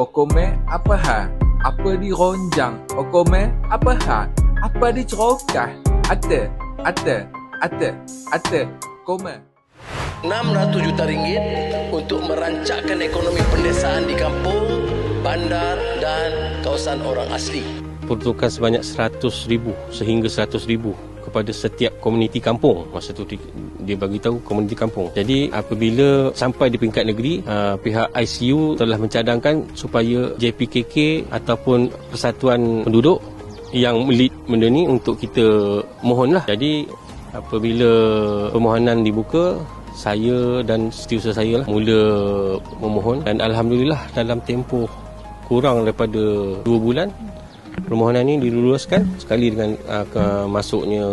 Okome apa ha? Apa di ronjang? Okome apa ha? Apa di cerokah? Ate, ate, ate, ate, kome. 600 juta ringgit untuk merancangkan ekonomi pendesaan di kampung, bandar dan kawasan orang asli. peruntukan sebanyak 100 ribu sehingga 100 ribu kepada setiap komuniti kampung. Masa tu di- dia bagi tahu komuniti kampung. Jadi apabila sampai di peringkat negeri uh, pihak ICU telah mencadangkan supaya JPKK ataupun Persatuan Penduduk yang lead benda ni untuk kita mohonlah. Jadi apabila permohonan dibuka saya dan setiausaha saya lah mula memohon. Dan Alhamdulillah dalam tempoh kurang daripada dua bulan permohonan ini diluluskan sekali dengan uh, ke masuknya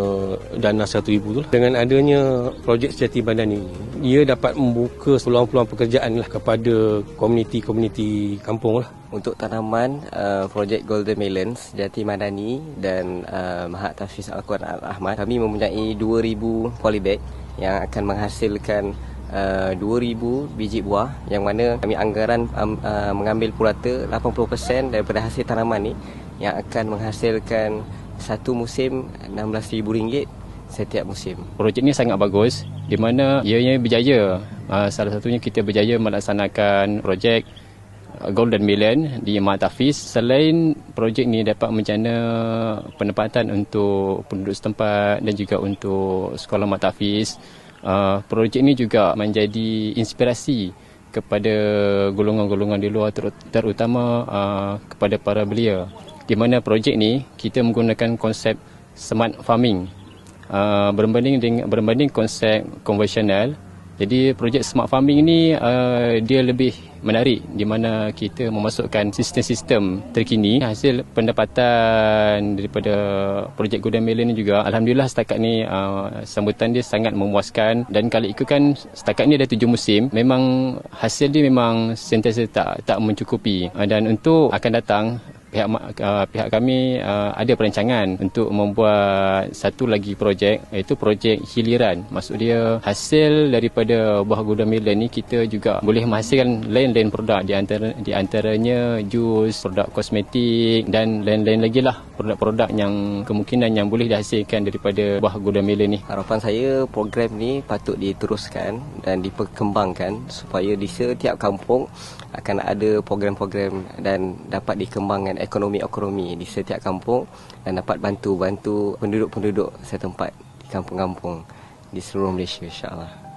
dana 100,000 tu lah. Dengan adanya projek Sejati Badan ini, ia dapat membuka peluang-peluang pekerjaan lah kepada komuniti-komuniti kampung lah. Untuk tanaman uh, projek Golden Melons Jati Madani dan uh, Mahat Tafiz Al-Quran Al-Ahmad kami mempunyai 2000 polybag yang akan menghasilkan uh, 2000 biji buah yang mana kami anggaran um, uh, mengambil purata 80% daripada hasil tanaman ni yang akan menghasilkan satu musim RM16,000 setiap musim. Projek ni sangat bagus di mana ianya berjaya. Uh, salah satunya kita berjaya melaksanakan projek uh, Golden Million di Mat Hafiz. Selain projek ni dapat menjana penempatan untuk penduduk setempat dan juga untuk sekolah Mat Hafiz. Uh, projek ni juga menjadi inspirasi kepada golongan-golongan di luar ter- terutama kepada para belia. Di mana projek ni kita menggunakan konsep smart farming. Uh, berbanding dengan berbanding konsep konvensional. Jadi projek smart farming ini uh, dia lebih menarik di mana kita memasukkan sistem-sistem terkini. Hasil pendapatan daripada projek Golden Melon ini juga alhamdulillah setakat ni uh, sambutan dia sangat memuaskan. Dan kalau ikutkan setakat ni ada tujuh musim. Memang hasil dia memang sentiasa tak tak mencukupi. Uh, dan untuk akan datang pihak uh, pihak kami uh, ada perancangan untuk membuat satu lagi projek iaitu projek hiliran. Maksud dia hasil daripada buah gudang melon ni kita juga boleh menghasilkan lain-lain produk di antara di antaranya jus, produk kosmetik dan lain-lain lagi lah produk-produk yang kemungkinan yang boleh dihasilkan daripada buah gudang melon ni. Harapan saya program ni patut diteruskan dan diperkembangkan supaya di setiap kampung akan ada program-program dan dapat dikembangkan ekonomi-ekonomi di setiap kampung dan dapat bantu-bantu penduduk-penduduk setempat di kampung-kampung di seluruh Malaysia insya-Allah.